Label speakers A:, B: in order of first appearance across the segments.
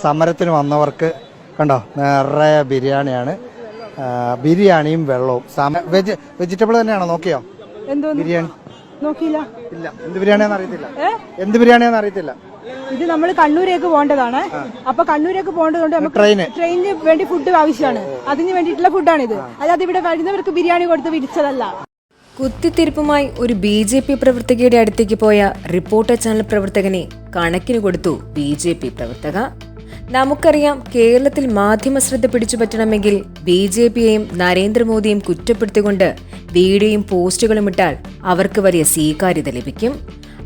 A: സമരത്തിന് വന്നവർക്ക് കണ്ടോ നിറയെ ബിരിയാണിയാണ്. ബിരിയാണിയും വെള്ളവും. വെജ് വെജിറ്റബിൾ തന്നെയാണോ? നോക്കിയോ? ബിരിയാണി.
B: നോക്കിയില്ല.
A: ഇല്ല. എന്ത് ബിരിയാണിയാന്ന് അറിയത്തില്ല. എന്ത് ബിരിയാണിയാന്ന് അറിയത്തില്ല.
B: ഇത് നമ്മൾ കണ്ണൂരേക്ക് പോകേണ്ടതാണ്. അപ്പൊ കണ്ണൂരേക്ക് പോകേണ്ടതുകൊണ്ട് നമുക്ക്
A: ട്രെയിന്.
B: ട്രെയിനിന് വേണ്ടി ഫുഡ് ആവശ്യമാണ്. അതിന് വേണ്ടിയിട്ടുള്ള ഇത്. അല്ലാതെ ഇവിടെ വരുന്നവർക്ക് ബിരിയാണി കൊടുത്ത് വിരിച്ചതല്ല
C: കുത്തിത്തിരിപ്പുമായി ഒരു ബി ജെ പി പ്രവർത്തകയുടെ അടുത്തേക്ക് പോയ റിപ്പോർട്ടർ ചാനൽ പ്രവർത്തകനെ കണക്കിന് കൊടുത്തു ബി ജെ പി പ്രവർത്തക. നമുക്കറിയാം കേരളത്തിൽ മാധ്യമ ശ്രദ്ധ പിടിച്ചുപറ്റണമെങ്കിൽ ബി ജെ പിയെയും നരേന്ദ്രമോദിയും കുറ്റപ്പെടുത്തിക്കൊണ്ട് വീഡിയോയും പോസ്റ്റുകളും ഇട്ടാൽ അവർക്ക് വലിയ സ്വീകാര്യത ലഭിക്കും.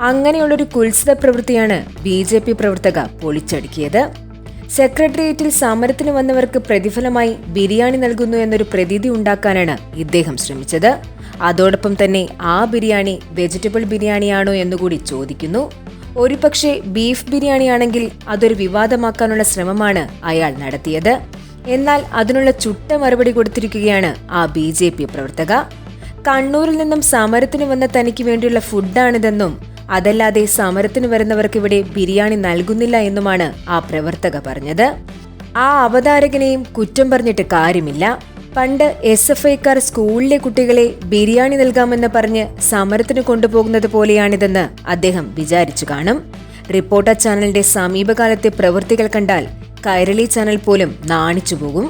C: അങ്ങനെയുള്ളൊരു കുത്സിത പ്രവൃത്തിയാണ് ബി ജെ പി പ്രവർത്തക പൊളിച്ചടുക്കിയത്. സെക്രട്ടേറിയറ്റിൽ സമരത്തിന് വന്നവർക്ക് പ്രതിഫലമായി ബിരിയാണി നൽകുന്നു എന്നൊരു പ്രതീതി ഉണ്ടാക്കാനാണ് ഇദ്ദേഹം ശ്രമിച്ചത്. അതോടൊപ്പം തന്നെ ആ ബിരിയാണി വെജിറ്റബിൾ ബിരിയാണിയാണോ എന്നുകൂടി ചോദിക്കുന്നു. ഒരുപക്ഷെ ബീഫ് ബിരിയാണിയാണെങ്കിൽ അതൊരു വിവാദമാക്കാനുള്ള ശ്രമമാണ് അയാൾ നടത്തിയത്. എന്നാൽ അതിനുള്ള ചുട്ട മറുപടി കൊടുത്തിരിക്കുകയാണ് ആ ബി ജെ പി പ്രവർത്തക. കണ്ണൂരിൽ നിന്നും സമരത്തിന് വന്ന തനിക്ക് വേണ്ടിയുള്ള ഫുഡാണിതെന്നും അതല്ലാതെ സമരത്തിന് വരുന്നവർക്ക് ഇവിടെ ബിരിയാണി നൽകുന്നില്ല എന്നുമാണ് ആ പ്രവർത്തക പറഞ്ഞത്. ആ അവതാരകനെയും കുറ്റം പറഞ്ഞിട്ട് കാര്യമില്ല. പണ്ട് എസ് എഫ് ഐക്കാർ സ്കൂളിലെ കുട്ടികളെ ബിരിയാണി നൽകാമെന്ന് പറഞ്ഞ് സമരത്തിന് കൊണ്ടുപോകുന്നത് പോലെയാണിതെന്ന് അദ്ദേഹം വിചാരിച്ചു കാണും. റിപ്പോർട്ടർ ചാനലിന്റെ സമീപകാലത്തെ പ്രവൃത്തികൾ കണ്ടാൽ കൈരളി ചാനൽ പോലും നാണിച്ചു പോകും